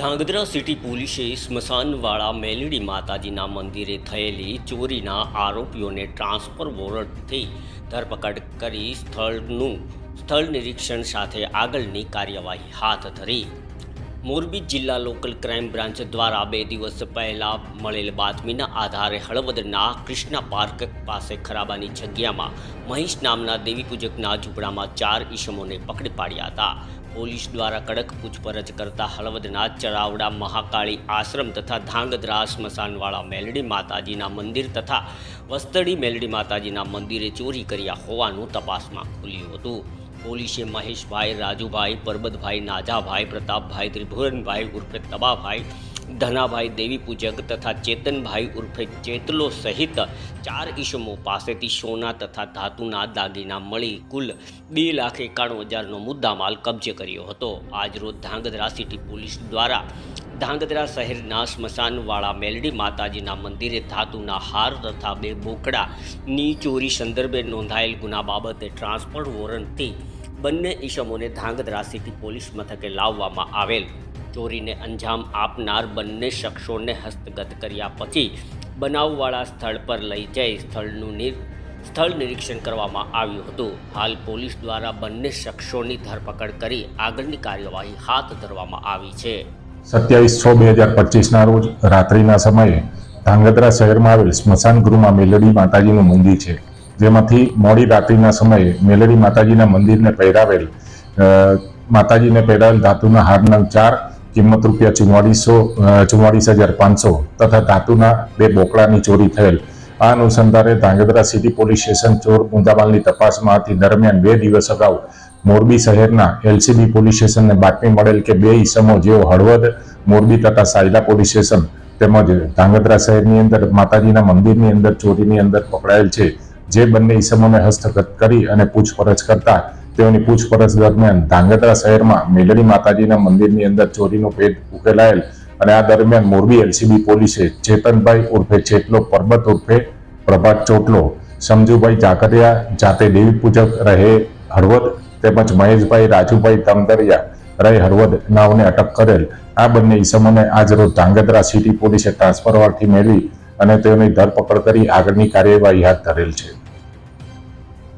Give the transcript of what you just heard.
Dhrangadhra city પોલીસે સ્મશાનવાળા મેલડી માતાજીના મંદિરે થયેલી ચોરીના આરોપીઓને ટ્રાન્સફર વોરંટથી ધરપકડ કરી સ્થળનું સ્થળ નિરીક્ષણ સાથે આગળની કાર્યવાહી હાથ ધરી. મોરબી જિલ્લા લોકલ ક્રાઇમ બ્રાન્ચ દ્વારા બે દિવસ પહેલા મળેલ બાતમીના આધારે હળવદના કૃષ્ણા પાર્ક પાસે ખરાબાની જગ્યામાં મહેશ નામના દેવી પૂજકના ઝૂંપડામાં ચાર ઈસમોને પકડી પાડ્યા હતા. પોલીસ દ્વારા કડક પૂછપરછ કરતા હળવદના ચરાવડા મહાકાળી આશ્રમ તથા ધાંગધ્રા સ્મશાનવાળા મેલડી માતાજીના મંદિર તથા વસ્તડી મેલડી માતાજીના મંદિરે ચોરી કર્યા હોવાનું તપાસમાં ખુલ્યું હતું. પોલીસે મહેશભાઈ, રાજુભાઈ, પરબતભાઈ, નાજાભાઈ, પ્રતાપભાઈ, ત્રિભુવનભાઈ ઉર્ફે તબાભાઈ, ધનાભાઈ દેવી પૂજક તથા ચેતનભાઈ ઉર્ફે ચેતલો સહિત ચાર ઈસમો પાસેથી સોના તથા ધાતુના દાગીના મળી કુલ બે લાખ એકાણું હજારનો મુદ્દામાલ કબજે કર્યો હતો. આજરોજ ધાંગધ્રા સિટી પોલીસ દ્વારા ધાંગધ્રા શહેરના સ્મશાનવાળા મેલડી માતાજીના મંદિરે ધાતુના હાર તથા બે બોકડાની ચોરી સંદર્ભે નોંધાયેલ ગુના બાબતે ટ્રાન્સફર વોરંટથી બંને ઈસમોને ધાંગધ્રા સિટી પોલીસ મથકે લાવવામાં આવેલ. ચોરીને અંજામ આપનાર બંને શખ્સોને હસ્તગત કર્યા પછી બનાવવાળા સ્થળ પર લઈ જઈ સ્થળનું નિર, સ્થળ નિરીક્ષણ કરવામાં આવ્યું હતું. હાલ પોલીસ દ્વારા બંને શખ્સોની ધરપકડ કરી આગળની કાર્યવાહી હાથ ધરવામાં આવી છે. સત્યાવીસ છ બે હજાર પચીસના રોજ રાત્રિના સમયે ધાંગધ્રા શહેરમાં આવેલ સ્મશાન ગૃહમાં મેલડી માતાજીનું મંદિર છે. જેમાંથી મોડી રાત્રિના સમયે મેલેરી માતાજીના મંદિરને પહેરાવેલ માતાજીને પહેરાવેલ ધાતુના હારના ચાર, કિંમત રૂપિયા ચુમ્માળીસો ચુમ્માળીસ હજાર પાંચસો તથા ધાતુના બે બોકડાની ચોરી થયેલ. આ અનુસંધાને ધાંગધ્રા સિટી પોલીસ સ્ટેશન ચોર મુદ્દામાલની તપાસમાં હતી. દરમિયાન બે દિવસ અગાઉ મોરબી શહેરના એલસીબી પોલીસ સ્ટેશનને બાતમી મળેલ કે બે ઈસમો જેઓ હળવદ, મોરબી તથા સાયલા પોલીસ સ્ટેશન તેમજ ધાંગધ્રા શહેરની અંદર માતાજીના મંદિરની અંદર ચોરીની અંદર પકડાયેલ છે. જે બંને ઈસમોને હસ્તગત કરી અને પૂછપરછ કરતા તેઓની પૂછપરછ દરમિયાન ધાંગધ્રા શહેરમાં મેલડી માતાજીના મંદિરની અંદર ચોરીનો ભેદ ઉકેલાયેલ અને આ દરમિયાન મોરબી એલસીબી પોલીસે ચેતનભાઈ ઉર્ફે ચેટલો, પરબત ઉર્ફે પ્રભાત ચોટલો, સમજુભાઈ જાકરિયા જાતે દેવી પૂજક રહે હળવદ તેમજ મહેશભાઈ રાજુભાઈ તમદરિયા રહે હળવદ નાવને અટક કરેલ. આ બંને ઈસમોને આજરોજ ધાંગધ્રા સિટી પોલીસે ટ્રાન્સફર વાળથી મેળવી અને તેઓની ધરપકડ કરી આગળની કાર્યવાહી હાથ ધરેલ છે.